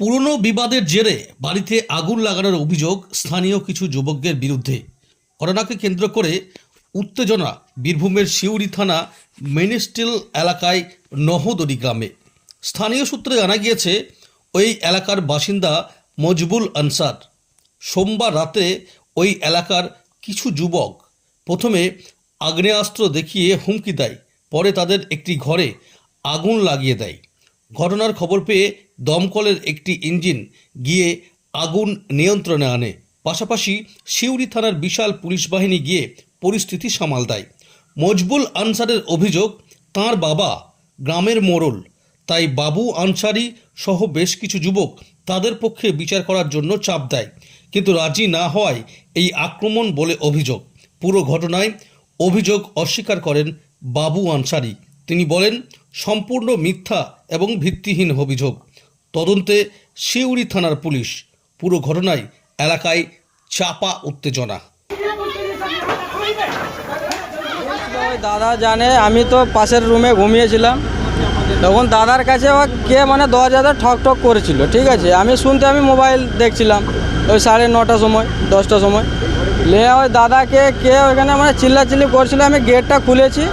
পুরনো বিবাদের জেরে বাড়িতে আগুন লাগানোর অভিযোগ স্থানীয় কিছু যুবকদের বিরুদ্ধে। ঘটনাকে কেন্দ্র করে উত্তেজনা বীরভূমের শিউরি থানা মেনিস্টিল এলাকায় নহদরি গ্রামে। স্থানীয় সূত্রে জানা গিয়েছে, ওই এলাকার বাসিন্দা মজবুল আনসার। সোমবার রাতে ওই এলাকার কিছু যুবক প্রথমে আগ্নেয়াস্ত্র দেখিয়ে হুমকি দেয়, পরে তাদের একটি ঘরে আগুন লাগিয়ে দেয়। ঘটনার খবর পেয়ে দমকলের একটি ইঞ্জিন গিয়ে আগুন নিয়ন্ত্রণে আনে। পাশাপাশি সিউড়ি থানার বিশাল পুলিশ বাহিনী গিয়ে পরিস্থিতি সামাল দেয়। মজবুল আনসারের অভিযোগ, তার বাবা গ্রামের মোড়ল। তাই বাবু আনসারি সহ বেশ কিছু যুবক তাদের পক্ষে বিচার করার জন্য চাপ দেয়। কিন্তু রাজি না হওয়ায় এই আক্রমণ বলে অভিযোগ। পুরো ঘটনায় অভিযোগ অস্বীকার করেন বাবু আনসারি। তিনি বলেন, সম্পূর্ণ মিথ্যা এবং ভিত্তিহীন অভিযোগ। তদন্তে শিউড়ি থানার পুলিশ। পুরো ঘটনায় এলাকায় চাপা উত্তেজনা। দাদা জানে, আমি তো পাশের রুমে ঘুমিয়েছিলাম। তখন দাদার কাছে কে মানে দরজাতে ঠক ঠক করেছিল, ঠিক আছে? আমি শুনতে আমি মোবাইল দেখছিলাম ওই সাড়ে নটার সময় দশটার সময়। লে ওই দাদাকে, কে ওইখানে মানে চিল্লাচিল্লি করছিল, আমি গেটটা খুলেছি।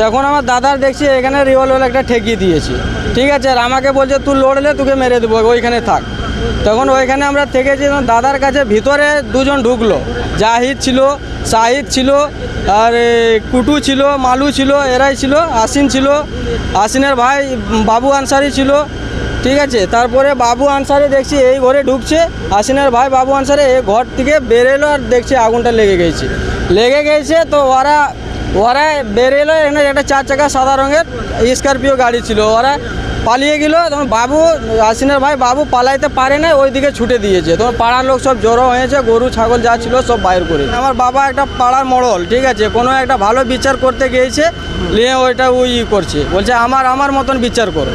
তখন আমার দাদার দেখছি এখানে রিভলভার একটা ঠেকিয়ে দিয়েছি। ঠিক আছে, আর আমাকে বলছে, তুই লড়লে তোকে মেরে দেবো, ওইখানে থাক। তখন ওইখানে আমরা থেকেছি দাদার কাছে ভিতরে দুজন ঢুকলো। জাহিদ ছিল শাহিদ ছিল, আর কুটু ছিল, মালু ছিল, এরাই ছিল, আসিন ছিল। আসিনের ভাই, বাবু আনসারি ছিল। ঠিক আছে, তারপরে বাবু আনসারি দেখছি এই ঘরে ঢুকছে, আসিনের ভাই, বাবু আনসারি এই ঘর থেকে বেরেলো আর দেখছি আগুনটা লেগে গেছে। লেগে গেছে তো ওরা ওরা বেরিয়ে এলো, এখানে একটা চার চাকা সাদা রঙের স্করপিও গাড়ি ছিল। ওরা পালিয়ে গেল, তখন বাবু আসিনের ভাই বাবু পালাইতে পারে না ওই দিকে ছুটে দিয়েছে। তখন পাড়ার লোক সব জড়ো হয়েছে, গরু, ছাগল যা ছিল সব বাইর করে। আমার বাবা একটা পাড়ার মড়ল, ঠিক আছে? কোনো একটা ভালো বিচার করতে গিয়েছে, নিয়ে ওইটা ওই করছে। বলছে, আমার আমার মতন বিচার করো।